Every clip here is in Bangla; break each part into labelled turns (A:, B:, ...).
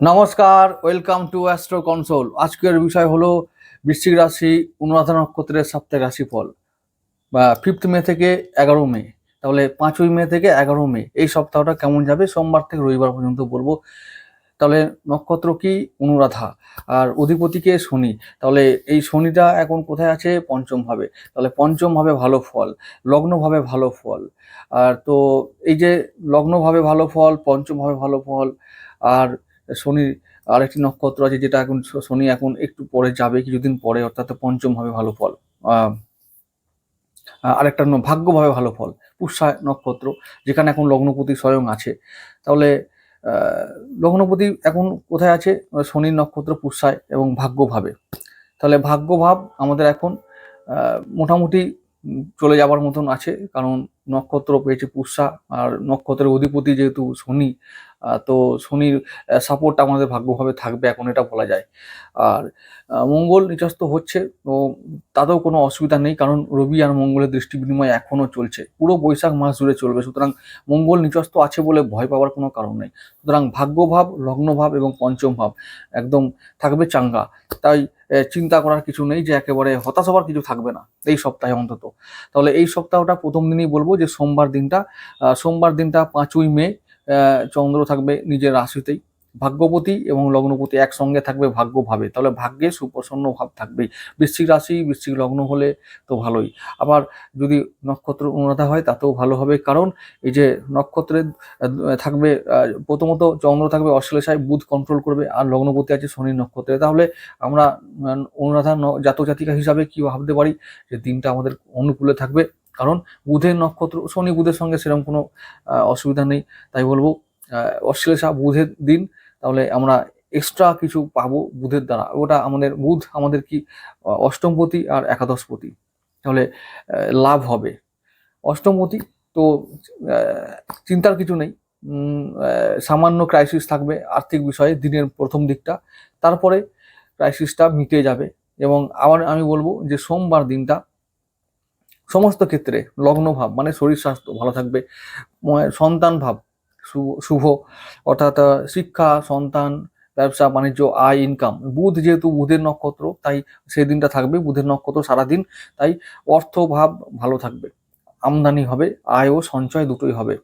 A: নমস্কার ওয়েলকাম টু অ্যাস্ট্রো কনসোল। আজকের বিষয় হলো বৃশ্চিক রাশি অনুরাধা নক্ষত্রের সাপ্তাহিক রাশিফল। বা ফিফথ মে থেকে এগারো মে, তাহলে পাঁচই মে থেকে এগারো মে, এই সপ্তাহটা কেমন যাবে? সোমবার থেকে রবিবার পর্যন্ত বলব। তাহলে নক্ষত্র কি? অনুরাধা। আর অধিপতিকে শনি। তাহলে এই শনিটা এখন কোথায় আছে? পঞ্চম ভাবে। তাহলে পঞ্চম ভাবে ভালো ফল লগ্নভাবে ভালো ফল। আর তো এই যে লগ্নভাবে ভালো ফল, পঞ্চম ভাবে ভালো ফল, আর শনির আরেকটি নক্ষত্র আছে যেটা এখন শনি এখন একটু পরে যাবে, কিছুদিন পরে, অর্থাৎ পঞ্চম ভাবে ভালো ফল। আরেকটা ভাগ্যভাবে ভালো ফল, পুষ্যা নক্ষত্র, যেখানে এখন লগ্নপতি স্বয়ং আছে। তাহলে লগ্নপতি এখন কোথায় আছে? শনির নক্ষত্র পুষ্যায় এবং ভাগ্যভাবে। তাহলে ভাগ্যভাব আমাদের এখন মোটামুটি চলে যাবার মতন আছে, কারণ নক্ষত্র পেয়েছে পুষ্যা, আর নক্ষত্রের অধিপতি যেহেতু শনি তো শনির সাপোর্ট আমাদের ভাগ্যভাবে থাকবে এখন এটা বলা যায়। আর মঙ্গল নিচস্ত হচ্ছে, তো তাতেও কোনো অসুবিধা নেই, কারণ রবি আর মঙ্গলের দৃষ্টি বিনিময় এখনও চলছে। পুরো বৈশাখ মাস জুড়ে চলবে, সুতরাং মঙ্গল নিচস্ত আছে বলে ভয় পাওয়ার কোনো কারণ নেই। সুতরাং ভাগ্যভাব, লগ্নভাব এবং পঞ্চম ভাব একদম থাকবে চাঙ্গা। তাই চিন্তা করার কিছু নেই যে একেবারে হতাশ হওয়ার কিছু থাকবে না, এই সপ্তাহে অন্তত। তাহলে এই সপ্তাহটা প্রথম দিনই বলব যে সোমবার দিনটা সোমবার দিনটা পাঁচই মে চন্দ্র থাকবে নিজের রাশিতেই। ভাগ্যপতি এবং লগ্নপতি একসঙ্গে থাকবে ভাগ্যভাবে। তাহলে ভাগ্যে সুপ্রসন্ন ভাব থাকবেই। বৃশ্চিক রাশি, বৃশ্চিক লগ্ন হলে তো ভালোই। আবার যদি নক্ষত্র অনুরাধা হয়, তাতেও ভালো হবে। কারণ এই যে নক্ষত্রে থাকবে প্রথমত চন্দ্র থাকবে অশ্লেষায় বুধ কন্ট্রোল করবে, আর লগ্নপতি আছে শনি নক্ষত্রে। তাহলে আমরা অনুরাধা ন- জাতক জাতিকা হিসাবে কি ভাবতে পারি? যে দিনটা আমাদের অনুকূলে থাকবে। কারণ বুধের নক্ষত্র, শনি বুধের সঙ্গে সেরকম কোনো অসুবিধা নেই। তাই বলব অশ্লেষা বুধের দিন, তাহলে আমরা এক্সট্রা কিছু পাবো বুধের দ্বারা। ওটা আমাদের, বুধ আমাদের কি অষ্টমপতি আর একাদশপতি তাহলে লাভ হবে। অষ্টমপতি তো চিন্তার কিছু নেই। সামান্য ক্রাইসিস থাকবে আর্থিক বিষয়ে দিনের প্রথম দিকটা। তারপরে ক্রাইসিসটা মিটে যাবে এবং আবার আমি বলব যে সোমবার দিনটা সমস্ত ক্ষেত্রে লগ্ন ভাব মানে শরীর স্বাস্থ্য ভালো থাকবে। সন্তান ভাব শুভ, অর্থাৎ শিক্ষা, সন্তান, ব্যবসা, বাণিজ্য, আয় ইনকাম বুধ যেহেতু বুধের নক্ষত্র, তাই সেই দিনটা থাকবে, বুধের নক্ষত্র সারাদিন, তাই অর্থ ভাব ভালো থাকবে। আমদানি হবে, আয় ও সঞ্চয় দুটোই হবে।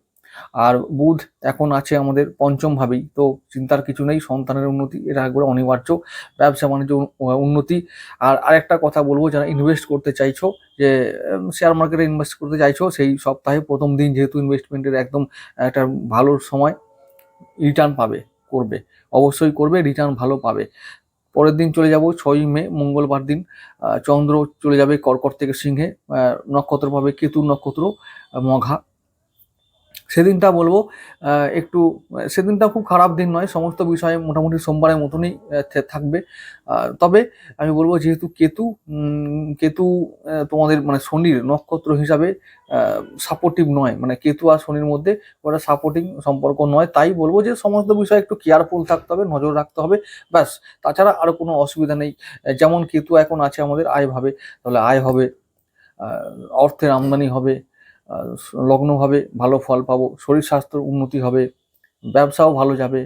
A: আর বুধ এখন আছে আমাদের পঞ্চম ভাবেই তো চিন্তার কিছু নেই সন্তানের উন্নতি এটা একবারে অনিবার্য ব্যবসা বাণিজ্য উন্নতি। আর আরেকটা কথা বলব যারা ইনভেস্ট করতে চাইছো যে শেয়ার মার্কেটে ইনভেস্ট করতে চাইছো সেই সপ্তাহে প্রথম দিন যেহেতু ইনভেস্টমেন্টের একদম একটা ভালো সময় রিটার্ন পাবে করবে। অবশ্যই করবে রিটার্ন ভালো পাবে। পরের দিন চলে যাব ছয়ই মে মঙ্গলবার দিন চন্দ্র চলে যাবে কর্কট থেকে সিংহে আহ, নক্ষত্র পাবে কেতু নক্ষত্র মঘা সেদিনটা বলব একটু, সেদিনটা খুব খারাপ দিন নয়, সমস্ত বিষয়ে মোটামুটি সোমবারের মতনই থাকবে। তবে আমি বলব যেহেতু কেতু কেতু তোমাদের মানে শনির নক্ষত্র হিসাবে সাপোর্টিভ নয়। মানে কেতু আর শনির মধ্যে ওটা সাপোর্টিং সম্পর্ক নয়। তাই বলব যে সমস্ত বিষয়ে একটু কেয়ারফুল থাকতে হবে, নজর রাখতে হবে। ব্যাস, তাছাড়া আর কোনো অসুবিধা নেই। যেমন কেতু এখন আছে আমাদের, আয় ভাবে। তাহলে আয় হবে অর্থের আমদানি হবে লগ্নভাবে ভালো ফল পাবো শরীর স্বাস্থ্যের উন্নতি হবে ব্যবসাও ভালো যাবে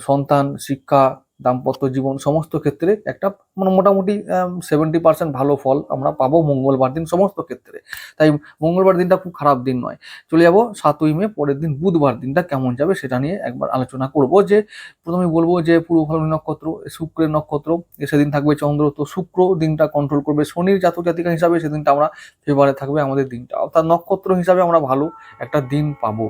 A: সন্তান শিক্ষা দাম্পত্য জীবন সমস্ত ক্ষেত্রে একটা মানে মোটামুটি সেভেন্টি পার্সেন্ট ভালো ফল আমরা পাবো মঙ্গলবার দিন সমস্ত ক্ষেত্রে। তাই মঙ্গলবার দিনটা খুব খারাপ দিন নয়। চলে যাব সাতই মে, পরের দিন বুধবার দিনটা কেমন যাবে সেটা নিয়ে একবার আলোচনা করব যে প্রথমে বলব যে পূর্ব ফাল্গুনী নক্ষত্র, শুক্রের নক্ষত্র সেদিন থাকবে চন্দ্র, তো শুক্র দিনটা কন্ট্রোল করবে শনির জাতক জাতিকা হিসাবে সেদিনটা আমরা ফেভারে থাকবে আমাদের দিনটা। অর্থাৎ নক্ষত্র হিসাবে আমরা ভালো একটা দিন পাবো।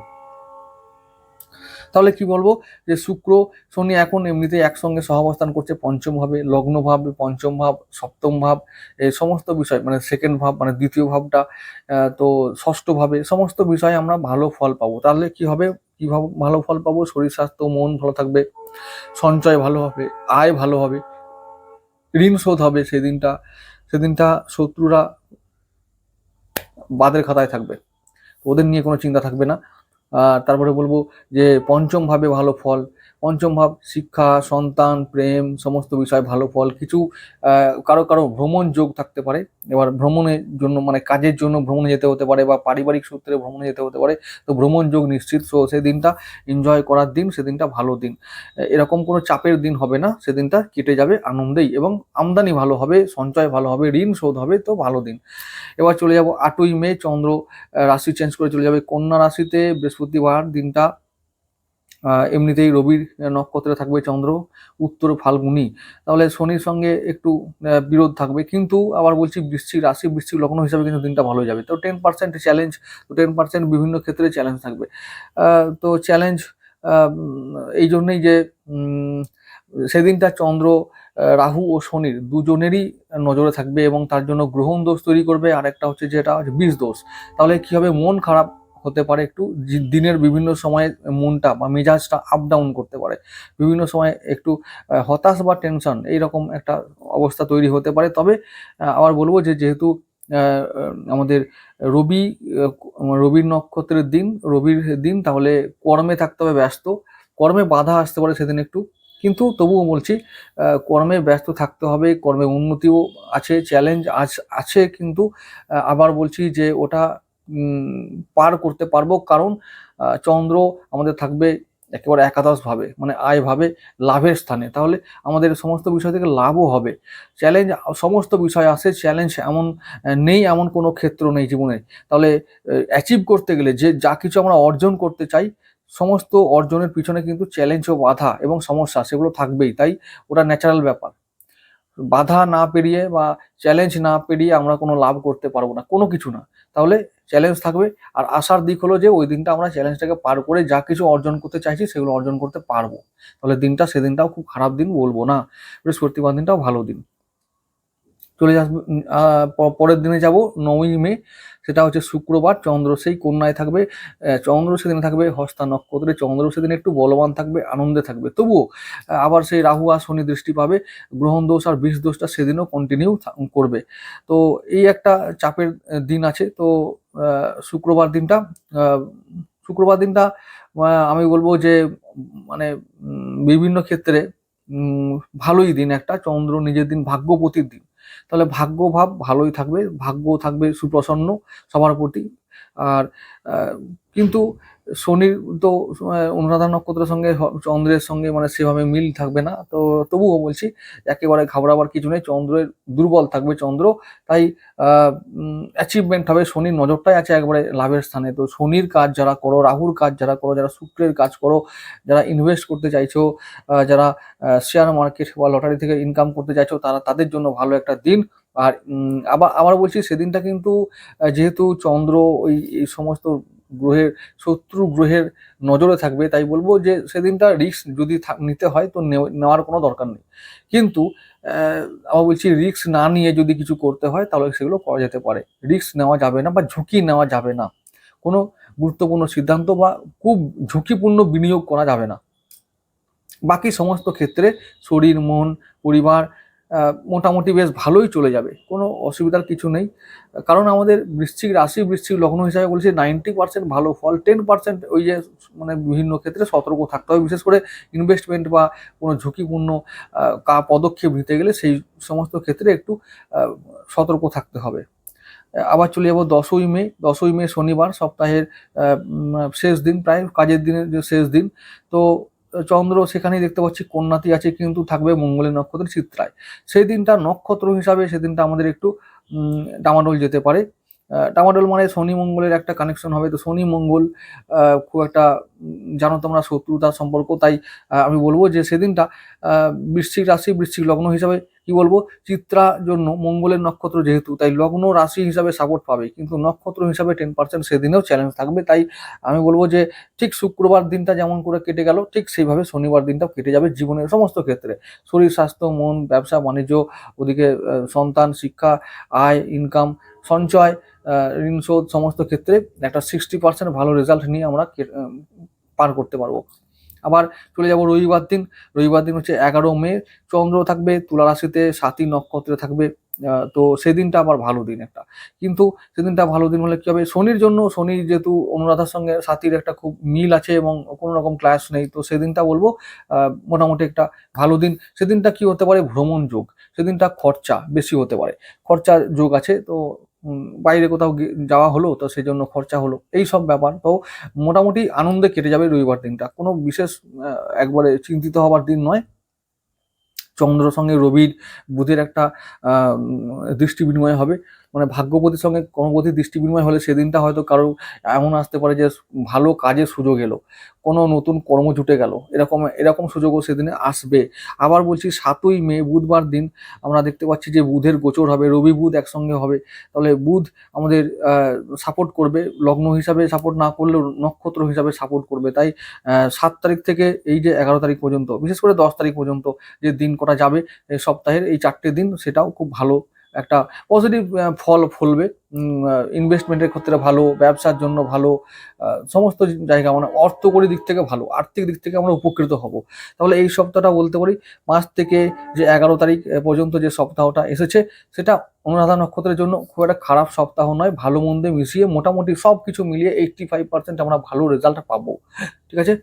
A: তাহলে কি বলব? যে শুক্র, শনি এখন এমনিতেই একসঙ্গে সহাবস্থান করছে, পঞ্চম ভাবে, লগ্ন ভাব, পঞ্চম ভাব, সপ্তম ভাব এই সমস্ত বিষয় মানে সেকেন্ড ভাব মানে দ্বিতীয় ভাবটা তো ষষ্ঠ ভাবে, সমস্ত বিষয়ে আমরা ভালো ফল পাবো। তাহলে কি হবে? কীভাবে ভালো ফল পাবো? শরীর, স্বাস্থ্য, মন ভালো থাকবে, সঞ্চয় ভালো হবে, আয় ভালো হবে, ঋণ শোধ হবে সেদিনটা সেদিনটা শত্রুরা বাদের খাতায় থাকবে। ওদের নিয়ে কোনো চিন্তা থাকবে না। তারপরে বলব যে পঞ্চম ভাবে ভালো ফল। পঞ্চম ভাব শিক্ষা, সন্তান, প্রেম, সমস্ত বিষয় ভালো ফল। কিছু কারও কারও ভ্রমণ যোগ থাকতে পারে। এবার ভ্রমণের জন্য মানে কাজের জন্য ভ্রমণে যেতে হতে পারে বা পারিবারিক সূত্রে ভ্রমণে যেতে হতে পারে। তো ভ্রমণ যোগ নিশ্চিত। সো সেই দিনটা এনজয় করার দিন সেদিনটা ভালো দিন। এরকম কোনো চাপের দিন হবে না। সেদিনটা কেটে যাবে আনন্দেই এবং আমদানি ভালো হবে, সঞ্চয় ভালো হবে, ঋণ শোধ হবে, তো ভালো দিন। এবার চলে যাব আটই মে, চন্দ্র রাশি চেঞ্জ করে চলে যাবে। কন্যা রাশিতে বৃহস্পতিবার দিনটা এমনিতেই রবির নক্ষত্রে থাকবে চন্দ্র, উত্তর ফাল্গুনি। তাহলে শনির সঙ্গে একটু বিরোধ থাকবে। কিন্তু আবার বলছি বৃশ্চিক রাশি, বৃশ্চিক লগ্ন হিসাবে কিন্তু দিনটা ভালো যাবে। তো টেন পার্সেন্ট চ্যালেঞ্জ তো টেন পার্সেন্ট বিভিন্ন ক্ষেত্রে চ্যালেঞ্জ থাকবে। তো চ্যালেঞ্জ এই জন্যই যে সেদিনটা চন্দ্র রাহু ও শনির দুজনেরই নজরে থাকবে এবং তার জন্য গ্রহণ দোষ তৈরি করবে। আর একটা হচ্ছে যেটা, হচ্ছে বিষ দোষ। তাহলে কি হবে? মন খারাপ হতে পারে, একটু দিনের বিভিন্ন সময়ে মনটা বা মেজাজটা আপ ডাউন করতে পারে। বিভিন্ন সময় একটু হতাশ বা টেনশন এইরকম একটা অবস্থা তৈরি হতে পারে। তবে আবার বলব যে যেহেতু আমাদের রবি রবির নক্ষত্রের দিন, রবির দিন তাহলে কর্মে থাকতে হবে, ব্যস্ত। কর্মে বাধা আসতে পারে সেদিন একটু। কিন্তু তবুও বলছি কর্মে ব্যস্ত থাকতে হবে, কর্মে উন্নতিও আছে চ্যালেঞ্জ আছে কিন্তু আবার বলছি যে ওটা পার করতে পারব। কারণ চন্দ্র আমাদের থাকবে একেবারে একাদশ ভাবে মানে আয় ভাবে লাভের স্থানে। তাহলে আমাদের সমস্ত বিষয় থেকে লাভও হবে। চ্যালেঞ্জ, সমস্ত বিষয় আসে চ্যালেঞ্জ এমন নেই এমন কোনো ক্ষেত্র নেই জীবনে। তাহলে অ্যাচিভ করতে গেলে যে, যা কিছু আমরা অর্জন করতে চাই, সমস্ত অর্জনের পিছনে কিন্তু চ্যালেঞ্জ ও বাধা এবং সমস্যা সেগুলো থাকবেই। তাই ওটা ন্যাচারাল ব্যাপার। বাধা না পেরিয়ে বা চ্যালেঞ্জ না পেরিয়ে আমরা কোনো লাভ করতে পারব না, কোনো কিছু না। তাহলে চ্যালেঞ্জ থাকবে। আর আশার দিক হলো যে, ওই দিনটা আমরা চ্যালেঞ্জটাকে পার করে যা কিছু অর্জন করতে চাইছি, সেগুলো অর্জন করতে পারব। তাহলে দিনটা, সেদিনটাও খুব খারাপ দিন, বলব না। বৃহস্পতিবার দিনটাও ভালো দিন। চলে আসবে পরের দিনে যাব, নবমী মে। সেটা হচ্ছে শুক্রবার, চন্দ্র সেই কন্যায় থাকবে চন্দ্র সেদিনে থাকবে, হস্তা নক্ষত্রে চন্দ্র সেদিন একটু বলবান থাকবে, আনন্দে থাকবে। তবুও আবার সেই রাহু আর শনি দৃষ্টি পাবে, গ্রহণ দোষ আর বিষ দোষটা সেদিনও কন্টিনিউ করবে। তো এই একটা চাপের দিন আছে। তো শুক্রবার দিনটা শুক্রবার দিনটা আমি বলব যে মানে বিভিন্ন ক্ষেত্রে ভালোই দিন একটা। চন্দ্র নিজের দিন ভাগ্যপতির দিন। তাহলে ভাগ্য ভাব ভালোই থাকবে ভাগ্য থাকবে সুপ্রসন্ন সবার প্রতি। আর কিন্তু শনির তো অনুরাধা নক্ষত্রের সঙ্গে চন্দ্রের সঙ্গে মানে সেভাবে মিল থাকবে না। তো তবুও বলছি, একেবারে ঘাবড়াবার কিছু নেই, চন্দ্রের দুর্বল থাকবে চন্দ্র। তাই অ্যাচিভমেন্ট হবে শনির নজরটাই আছে একবারে লাভের স্থানে। তো শনির কাজ যারা করো, রাহুর কাজ যারা করো, যারা শুক্রের কাজ করো, যারা ইনভেস্ট করতে চাইছো যারা শেয়ার মার্কেট বা লটারি থেকে ইনকাম করতে চাইছো, তারা তাদের জন্য ভালো একটা দিন। আর আবার আবার বলছি, সেদিনটা কিন্তু যেহেতু চন্দ্র ওই, এই সমস্ত গ্রহের, শত্রু গ্রহের নজরে থাকবে, তাই বলব যে সেদিনটা রিস্ক যদি নিতে হয় তো নেওয়ার কোনো দরকার নেই। কিন্তু আবার বলছি রিস্ক না নিয়ে যদি কিছু করতে হয় তাহলে সেগুলো করা যেতে পারে। রিস্ক নেওয়া যাবে না বা ঝুঁকি নেওয়া যাবে না। কোনো গুরুত্বপূর্ণ সিদ্ধান্ত বা খুব ঝুঁকিপূর্ণ বিনিয়োগ করা যাবে না। বাকি সমস্ত ক্ষেত্রে শরীর, মন, পরিবার মোটামুটি বেশ ভালোই চলে যাবে, কোনো অসুবিধার কিছু নেই। কারণ আমাদের বৃশ্চিক রাশি, বৃশ্চিক লগ্ন হিসাবে বলছি নাইনটি পার্সেন্ট ভালো ফল টেন পার্সেন্ট ওই যে মানে বিভিন্ন ক্ষেত্রে সতর্ক থাকতে হবে, বিশেষ করে ইনভেস্টমেন্ট বা কোনো ঝুঁকিপূর্ণ কা পদক্ষেপ নিতে গেলে সেই সমস্ত ক্ষেত্রে একটু সতর্ক থাকতে হবে। আবার চলে যাব দশই মে দশই মে শনিবার সপ্তাহের শেষ দিন, প্রায় কাজের দিনের যে শেষ দিন। তো চন্দ্র সেখানেই দেখতে পাচ্ছি, কন্যাতি আছে কিন্তু থাকবে মঙ্গলের নক্ষত্রের চিত্রায়। সেই দিনটা নক্ষত্র হিসাবে সেদিনটা আমাদের একটু ডামাডোল যেতে পারে। টামাডোল মানে শনি মঙ্গলের একটা কানেকশন হবে। তো শনি মঙ্গল খুব একটা জানো তোমরা শত্রুতার সম্পর্ক। তাই আমি বলব যে সেদিনটা বৃশ্চিক রাশি, বৃশ্চিক লগ্ন হিসাবে কি বলব, চিত্রা জন্য মঙ্গলের নক্ষত্র যেহেতু, তাই লগ্ন রাশি হিসাবে সাপোর্ট পাবে। কিন্তু নক্ষত্র হিসাবে টেন পার্সেন্ট সেদিনেও চ্যালেঞ্জ থাকবে। তাই আমি বলব যে, ঠিক শুক্রবার দিনটা যেমন করে কেটে গেল, ঠিক সেইভাবে শনিবার দিনটাও কেটে যাবে জীবনের সমস্ত ক্ষেত্রে। শরীর, স্বাস্থ্য, মন, ব্যবসা, বাণিজ্য, ওদিকে সন্তান, শিক্ষা, আয় ইনকাম সঞ্চয় ঋণ শোধ, সমস্ত ক্ষেত্রে একটা সিক্সটি পার্সেন্ট ভালো রেজাল্ট নিয়ে আমরা পার করতে পারব। আবার চলে যাব রবিবার দিন। রবিবার দিন হচ্ছে এগারো মে, চন্দ্র থাকবে, তুলা রাশিতে সাতই নক্ষত্রে থাকবে। তো সেদিনটা আবার ভালো দিন একটা। কিন্তু সেদিনটা ভালো দিন হলে কি হবে? শনির জন্য, শনি যেহেতু অনুরাধার সঙ্গে সাথীর একটা খুব মিল আছে এবং কোনো রকম ক্লাস নেই, তো সেদিনটা বলব মোটামুটি একটা ভালো দিন। সেদিনটা কি হতে পারে? ভ্রমণ যোগ। সেদিনটা খরচা বেশি হতে পারে। খরচার যোগ আছে, তো বাইরে কোথাও যাওয়া হলো, তো সেই জন্য খরচা হলো। এই সব ব্যাপার। তো মোটামুটি আনন্দে কেটে যাবে রবিবার দিনটা। কোনো বিশেষ একবারে চিন্তিত হবার দিন নয়। চন্দ্র সঙ্গে রবির বুধের একটা দৃষ্টি বিনিময় হবে। মানে ভাগ্যপতির সঙ্গে কর্মপতির দৃষ্টি বিনিময় হলে সেদিনটা হয়তো কারও এমন আসতে পারে যে ভালো কাজের সুযোগ এলো, কোনো নতুন কর্ম জুটে গেল, এরকম এরকম সুযোগও সেদিনে আসবে। আবার বলছি সাতই মে, বুধবার দিন আমরা দেখতে পাচ্ছি যে বুধের গোচর হবে, রবি বুধ একসঙ্গে হবে, তাহলে বুধ আমাদের সাপোর্ট করবে, লগ্ন হিসাবে সাপোর্ট না করলেও নক্ষত্র হিসাবে সাপোর্ট করবে। তাই সাত তারিখ থেকে এই যে এগারো তারিখ পর্যন্ত, বিশেষ করে দশ তারিখ পর্যন্ত যে দিন কটা যাবে সপ্তাহের এই চারটে দিন সেটাও খুব ভালো একটা পজিটিভ ফল ফলবে। ইনভেস্টমেন্টের ক্ষেত্রে ভালো, ব্যবসার জন্য ভালো সমস্ত জায়গা মানে অর্থকরী দিক থেকে ভালো, আর্থিক দিক থেকে আমরা উপকৃত হব। তাহলে এই সপ্তাহটা বলতে পারি, মাস থেকে যে এগারো তারিখ পর্যন্ত যে সপ্তাহটা এসেছে, সেটা অনুরাধা নক্ষত্রের জন্য খুব একটা খারাপ সপ্তাহ নয়, ভালো মন্দে মিশিয়ে মোটামুটি সব কিছু মিলিয়ে এইটটি ফাইভ পার্সেন্ট আমরা ভালো রেজাল্ট পাবো। ঠিক আছে?